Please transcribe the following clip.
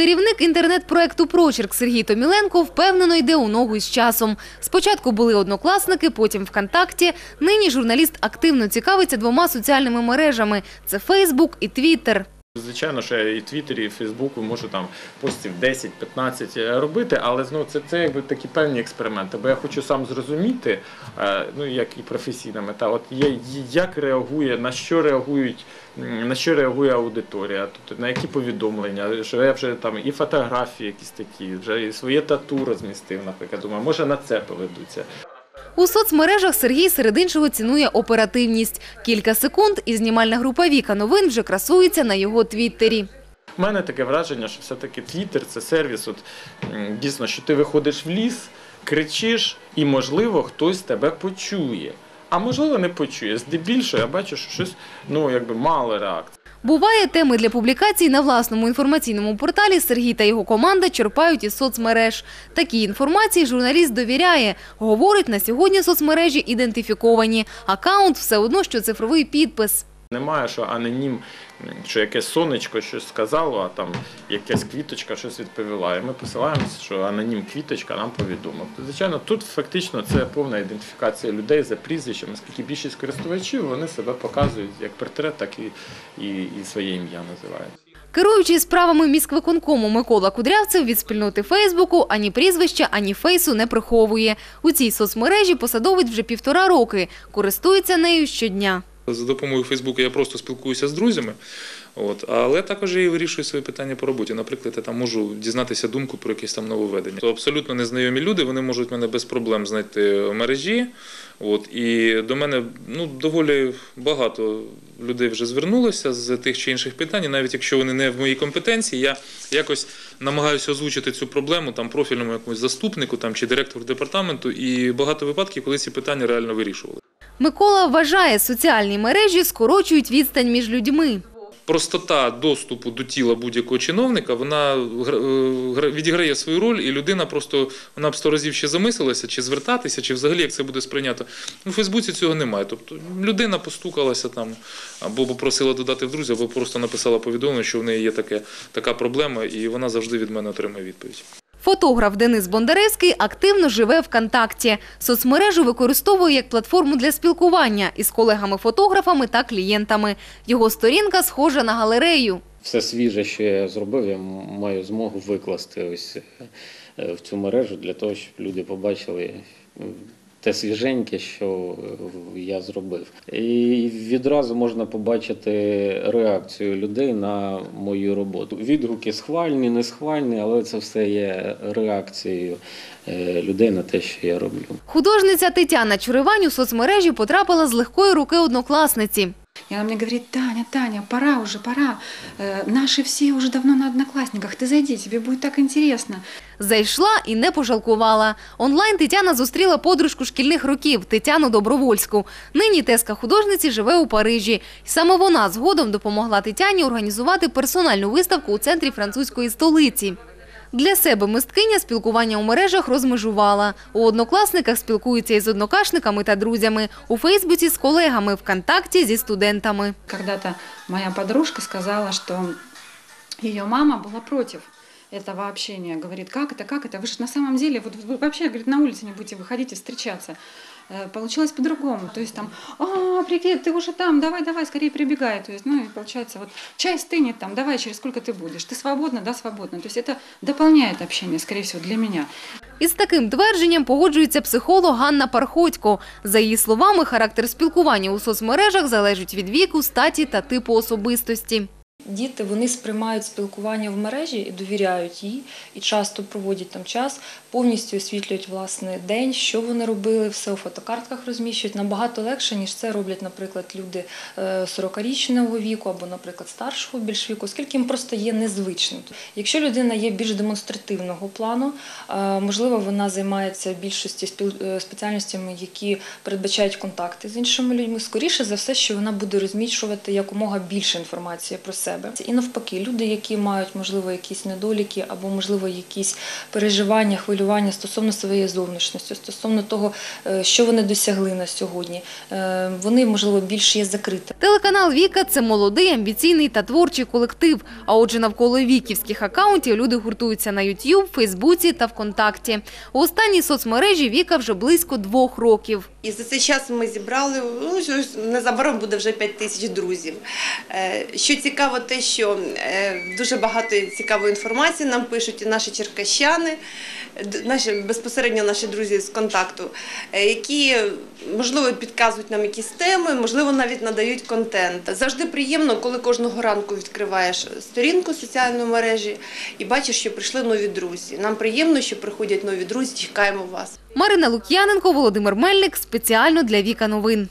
Керівник інтернет-проекту «Прочерк» Сергій Томіленко впевнено йде у ногу із часом. Спочатку були однокласники, потім ВКонтакті. Нині журналіст активно цікавиться двома соціальними мережами – це Фейсбук і Твіттер. Звичайно, що я і Твіттері, і Фейсбуку можу там постів 10-15 робити, але знову це, це якби такі певні експерименти. Бо я хочу сам зрозуміти, е, ну як і професійна мета, от є, як реагує, на що реагують, на що реагує аудиторія, тобто на які повідомлення, що я вже там і фотографії якісь такі, вже і своє тату розмістив, наприклад. Думаю, може на це поведуться. У соцмережах Сергій серед іншого цінує оперативність. Кілька секунд і знімальна група Віка новин вже красується на його твіттері. У мене таке враження, що все-таки Твіттер це сервіс. От дійсно, що ти виходиш в ліс, кричиш, і можливо хтось тебе почує. А можливо, не почує. Здебільшого я бачу, що щось ну якби мало реакції. Буває, теми для публікацій на власному інформаційному порталі Сергій та його команда черпають із соцмереж. Такій інформації журналіст довіряє. Говорить, на сьогодні соцмережі ідентифіковані. Акаунт все одно, що цифровий підпис. Немає, що анонім, що якесь сонечко щось сказало, а там якась квіточка щось відповіла. І ми посилаємося, що анонім квіточка нам повідомив. То, звичайно, тут фактично це повна ідентифікація людей за прізвищем, оскільки більшість користувачів вони себе показують як портрет, так і, і, і своє ім'я називають. Керуючий справами міськвиконкому Микола Кудрявцев від спільноти Фейсбуку ані прізвища, ані фейсу не приховує. У цій соцмережі посадовець вже півтора роки. Користується нею щодня. За допомогою Фейсбуку я просто спілкуюся з друзями, от, але також я і вирішую свої питання по роботі. Наприклад, я там можу дізнатися думку про якесь там нововведення. То абсолютно незнайомі люди, вони можуть мене без проблем знайти в мережі. От, і до мене ну, доволі багато людей вже звернулося з тих чи інших питань, навіть якщо вони не в моїй компетенції, я якось намагаюся озвучити цю проблему там профільному якомусь заступнику там, чи директору департаменту, і багато випадків, коли ці питання реально вирішували. Микола вважає, соціальні мережі скорочують відстань між людьми. простота доступу до тіла будь-якого чиновника вона е, відіграє свою роль, і людина просто вона б сто разів ще замислилася, чи звертатися, чи взагалі як це буде сприйнято. У Фейсбуці цього немає. Тобто людина постукалася там, або попросила додати в друзі, або просто написала повідомлення, що в неї є таке, така проблема, і вона завжди від мене отримає відповідь. Фотограф Денис Бондаревський активно живе ВКонтакті. Соцмережу використовує як платформу для спілкування із колегами-фотографами та клієнтами. Його сторінка схожа на галерею. все свіже, що я зробив, я маю змогу викласти ось е, в цю мережу для того, щоб люди побачили те свіженьке, що е, я зробив. І відразу можна побачити реакцію людей на мою роботу. Відгуки схвальні, не схвальні, але це все є реакцією е, людей на те, що я роблю. Художниця Тетяна Чуривань у соцмережі потрапила з легкої руки однокласниці. И она мне говорит, Таня, Таня, пора уже, пора. Э, наши все уже давно на одноклассниках. Ты зайди, тебе будет так интересно. Зайшла і не пожалкувала. Онлайн Тетяна зустріла подружку шкільних років Тетяну Добровольську. Нині теска художниці живе у Парижі. Саме вона згодом допомогла Тетяні організувати персональну виставку у центрі французької столиці. Для себе мисткиня спілкування у мережах розмежувала. У однокласниках спілкується із однокашниками та друзями, у Фейсбуці з колегами, ВКонтакті зі студентами. Когда-то моя подружка сказала, что ее мама была против этого общения. Говорит, как это, как это? Вы же на самом деле, вот вы вообще, говорит, на улице не будете выходить и встречаться. Э, Получилось по-другому. То есть там, а, привет, ты уже там, давай, давай, скорее прибегай. То есть, ну и получается, вот чай стынет там, давай, через сколько ты будешь? Ты свободна? Да, свободна. То есть это дополняет общение, скорее всего, для меня. Із таким твердженням погоджується психолог Ганна Парходько. За її словами, характер спілкування у соцмережах залежить від віку, статі та типу особистості. Діти вони сприймають спілкування в мережі і довіряють їй, і часто проводять там час, повністю освітлюють власне день, що вони робили, все у фотокартках розміщують. Набагато легше, ніж це роблять, наприклад, люди е, 40-річного віку або, наприклад, старшого більш віку, оскільки їм просто є незвичним. Якщо людина є більш демонстративного плану, е, можливо, вона займається більшості е, спеціальностями, які передбачають контакти з іншими людьми. Скоріше за все, що вона буде розміщувати якомога більше інформації про себе. Себе. І навпаки, люди, які мають можливо якісь недоліки або можливо якісь переживання, хвилювання стосовно своєї зовнішності, стосовно того, е, що вони досягли на сьогодні, е, вони можливо більш є закриті. Телеканал Віка це молодий, амбіційний та творчий колектив. А отже, навколо віківських акаунтів люди гуртуються на YouTube, Фейсбуці та ВКонтакті. У останній соцмережі Віка вже близько двох років. І за цей час ми зібрали ну, незабаром буде вже 5 тисяч друзів. Е, Що цікаво, те, що е, дуже багато цікавої інформації нам пишуть і наші черкащани, наші безпосередньо наші друзі з контакту, е, які можливо підказують нам якісь теми, можливо, навіть надають контент. Завжди приємно, коли кожного ранку відкриваєш сторінку соціальної мережі і бачиш, що прийшли нові друзі. Нам приємно, що приходять нові друзі. Чекаємо вас. Марина Лук'яненко, Володимир Мельник спеціально для Віка Новин.